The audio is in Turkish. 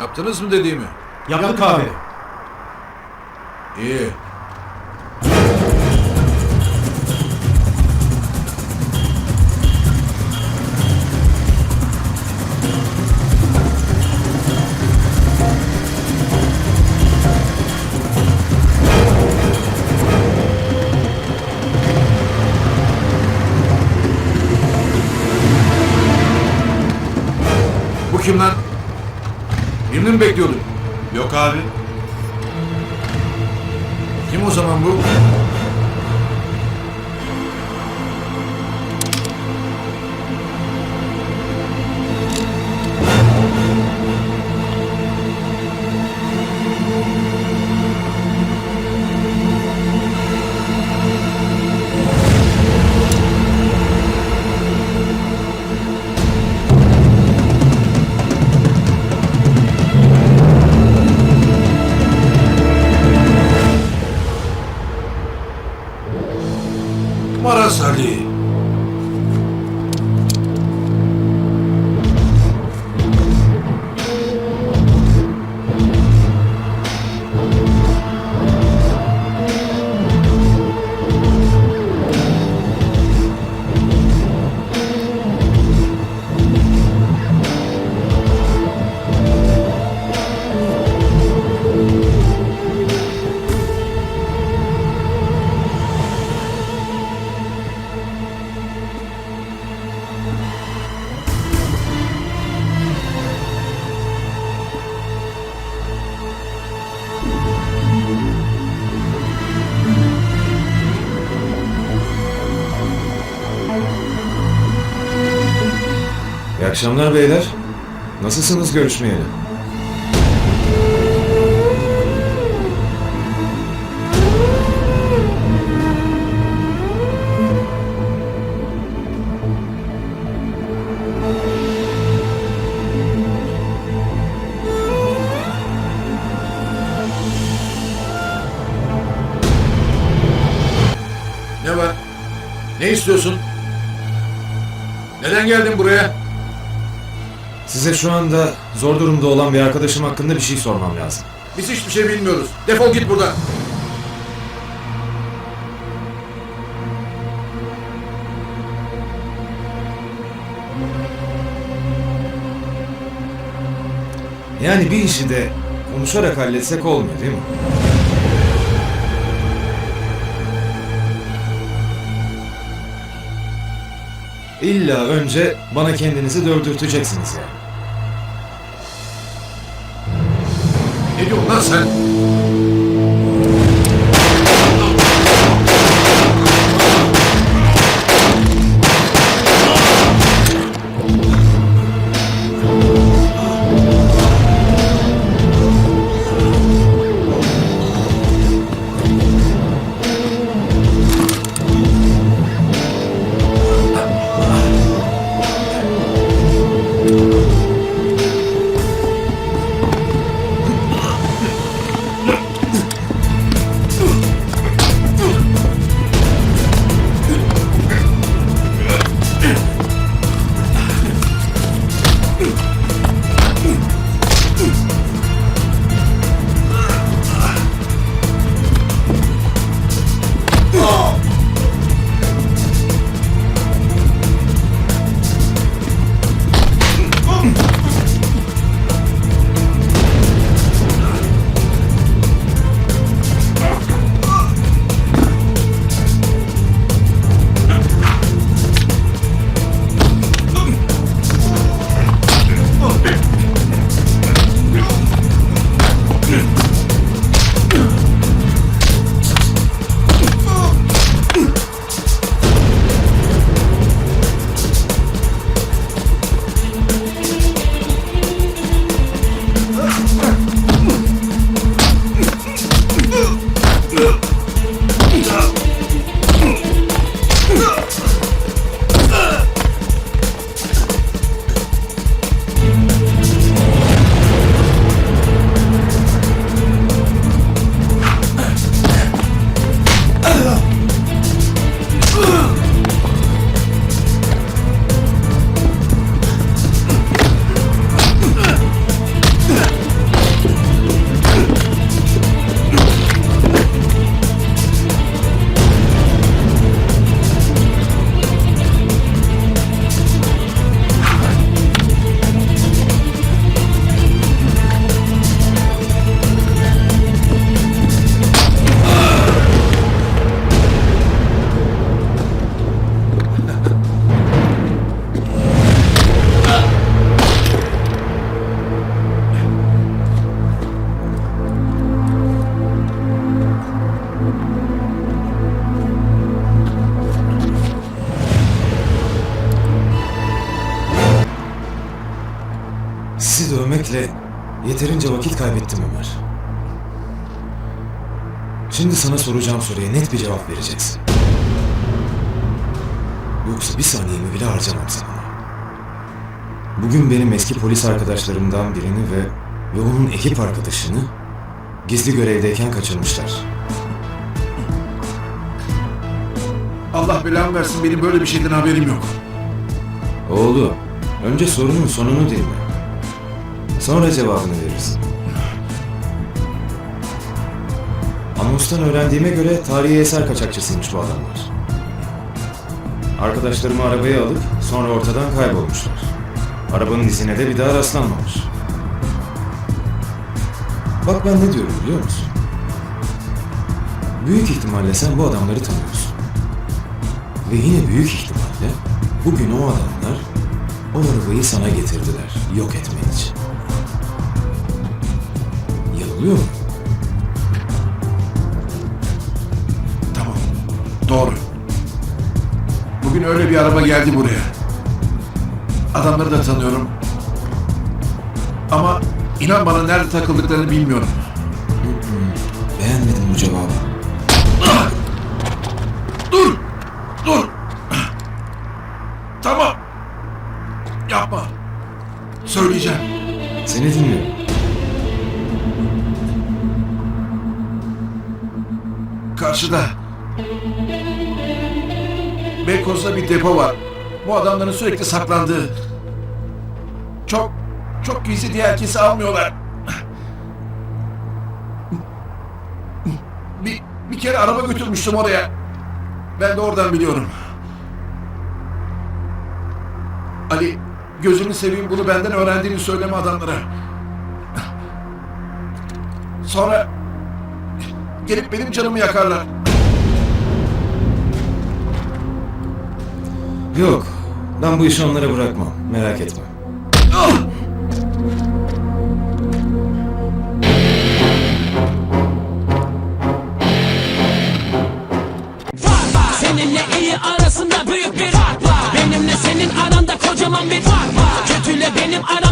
Yaptınız mı dediğimi? Yaptık abi. İyi. Bu kim lan? Birini mi bekliyordun? Yok abi. Kim o zaman bu? Akşamlar beyler. Nasılsınız görüşmeyeli? Ne var? Ne istiyorsun? Neden geldin buraya? Size şu anda zor durumda olan bir arkadaşım hakkında bir şey sormam lazım. Biz hiçbir şey bilmiyoruz. Defol git buradan. Yani bir işi de konuşarak halletsek olmuyor değil mi? İlla önce bana kendinizi dövdürteceksiniz yani. Ne diyorsun lan sen? Sizi dövmekle yeterince vakit kaybettim Ömer. Şimdi sana soracağım soruya net bir cevap vereceksin. Yoksa bir saniyemi bile harcamam sana. Bugün benim eski polis arkadaşlarımdan birini ve ve onun ekip arkadaşını gizli görevdeyken kaçırmışlar. Allah belamı versin benim böyle bir şeyden haberim yok. Oğlum, önce sorunun sonunu dinle. Sonra cevabını verirsin. Anonstan öğrendiğime göre tarihi eser kaçakçısıymış bu adamlar. Arkadaşlarımı arabaya alıp sonra ortadan kaybolmuşlar. Arabanın izine de bir daha rastlanmamış. Bak ben ne diyorum biliyor musun? Büyük ihtimalle sen bu adamları tanıyorsun. Ve yine büyük ihtimalle bugün o adamlar o arabayı sana getirdiler yok etmen için. Yanılıyor mu? Tamam. Doğru. Bugün öyle bir araba geldi buraya. Adamları da tanıyorum. Ama inan bana nerede takıldıklarını bilmiyorum. Beğenmedim bu cevabı. Tamam. Yapma. Söyleyeceğim. Seni dinliyorum. Karşıda. Beykoz'da bir depo var. Bu adamların sürekli saklandığı. Çok, çok gizli diye herkesi almıyorlar. Bir, bir kere araba götürmüştüm oraya. Ben de oradan biliyorum. Ali, gözünü seveyim bunu benden öğrendiğini söyleme adamlara. Sonra gelip benim canımı yakarlar. Yok, ben bu işi onlara bırakmam. Merak etme. Ah! Seninle iyi arasında Kötüyle benim aramda